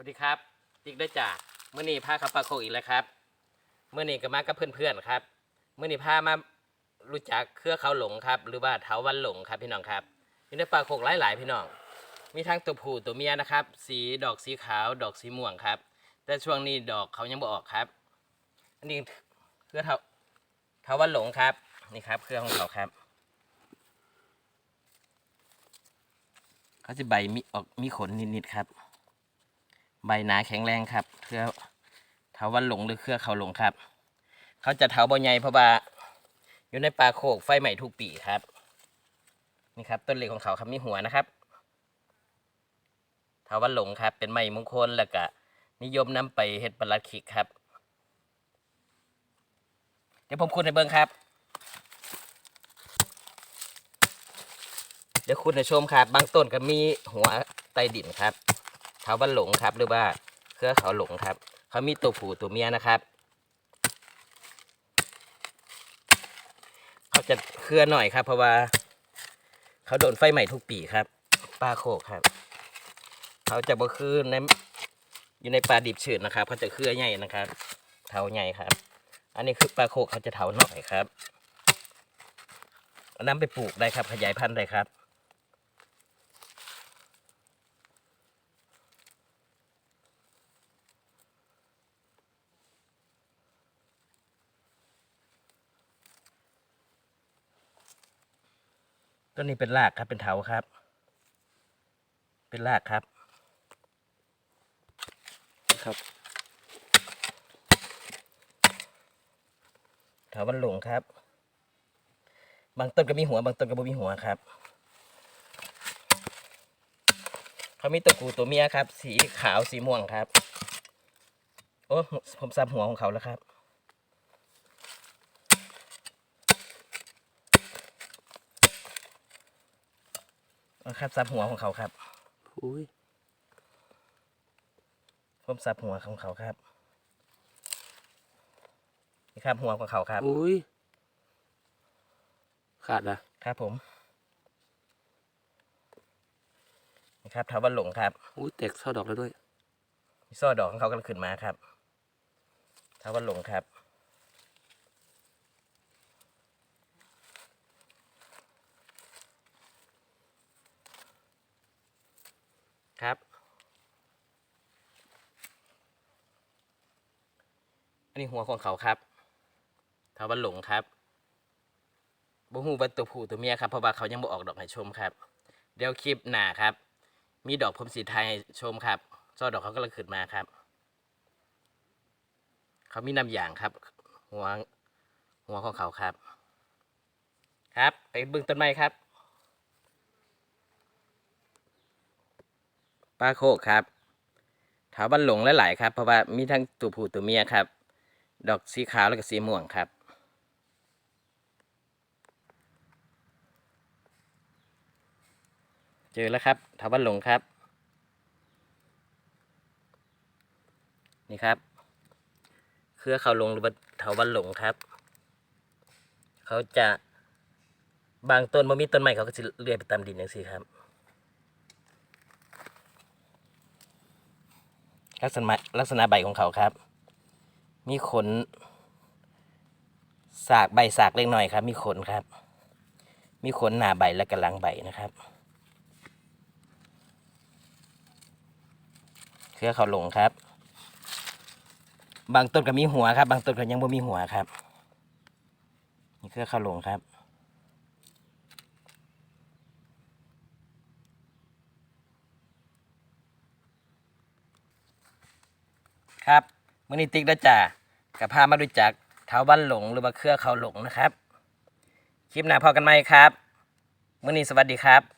วัสดีครับติ๊กได้จากเมื่อนี้พาขับปลาโคกอีกแล้วครับเมื่อนี้ก็มากับเพื่อนๆครับเมื่อนี้พามารู้จักเครือเขาหลงครับ หรือว่าเถาวันหลงครับพี่น้องครับอยู่ในปลาโคกหลายๆพี่น้อง มีทั้งตัวผู้ตัวเมียนะครับ สีดอกสีขาวดอกสีม่วงครับ แต่ช่วงนี้ดอกเขายังบ่ออกครับ อันนี้เครือเถาเถาวันหลงครับนี่ครับ เครือของเขาครับเขาจะใบมีออกมีขนนิดๆครับ ใบหนาแข็งแรงครับเครือเถาวันหลงหรือเครือเขาหลงครับ เขาจะเถาบ่ใหญ่เพราะว่าอยู่ในป่าโคกไฟใหม่ทุกปีครับ นี่ครับต้นเล็กของเขาครับมีหัวนะครับเถาวันหลงครับ เป็นไม้มงคลแล้วก็นิยมนำไปเฮ็ดประลัดขิกครับ เดี๋ยวผมคุณในเบิ้งครับ เดี๋ยวคุณจะชมครับ บางต้นก็มีหัวไตดินครับ เถาวันหลงครับ หรือว่าเครือเขาหลงครับ เขามีตัวผู้ตัวเมียนะครับ เขาจะเครือหน่อยครับ เพราะว่า เขาโดนไฟใหม่ทุกปีครับปลาโคกครับ เขาจะบ่คือในอยู่ในปลาดิบชื้นนะครับ เขาจะเครือใหญ่นะครับเถาใหญ่ครับ อันนี้คือปลาโคกเขาจะเถาหน่อยครับเอานำไปปลูกได้ครับ ขยายพันธุ์ได้ครับ ต้นนี้เป็นรากครับเป็นเถาครับ เป็นรากครับครับเถาวันหลงครับ บางต้นก็มีหัว บางต้นก็ไม่มีหัวครับ เขามีตัวกูตัวเมียครับ สีขาวสีม่วงครับ โอ้ผมซับหัวของเขาแล้วครับ เอา ครับซับหัวของเขาครับอุ้ยผมซับหัวของเขาครับนี่ครับหัวของเขาครับอุ้ยขาดนะครับผมนี่ครับเทาวันหลงครับอุ้ยแตกช่อดอกแล้วด้วยมีซ่อดอกของเขากำลังขึ้นมาครับเทาวันหลงครับครับ อั นนี้หัวของเขาครับเทาวันหลงครับบ่ฮู้ว่าตัวผู้ตัวเมียครับเพราะว่าเขายังบ่ออกดอกให้ชมครับ เดี๋ยวคลิปหน้าครับ มีดอกผมสีไทยให้ชมครับซ่อดอกเขากำลังขึ้นมาครับ เขามีน้ำยางครับ หัวหัวของเขาครับ ครับ ไปเบึงต้นไม้ครับปลาโคกครับถาบันหลงและหลายครับ เพราะว่ามีทั้งตัวผู้ตัวเมียครับ ดอกสีขาวแล้วก็สีม่วงครับ เจอแล้วครับถาบันหลงครับ นี่ครับ เครือเขาลงหรือว่าเถาวันหลงครับ เขาจะบางต้นบ่มีต้นไม้เขาก็จะเลื่อยไปตามดินอย่างนี้ครับลักษณะลักษณะใบของเขาครับ มีขน สากใบสากเล็กน้อยครับ มีขนครับ มีขนหน้าใบและกระลังใบนะครับเครือเขาหลงครับ บางต้นก็มีหัวครับ บางต้นก็ยังไม่มีหัวครับนี่คือข้าวหลงครับครับมือนี้ติ๊กแล้วจ้า กับพามาดูจักเท้าบ้านหลงหรือว่าเครือเขาหลงนะครับ คลิปหน้าพอกันไหมครับมื่อนี้สวัสดีครับ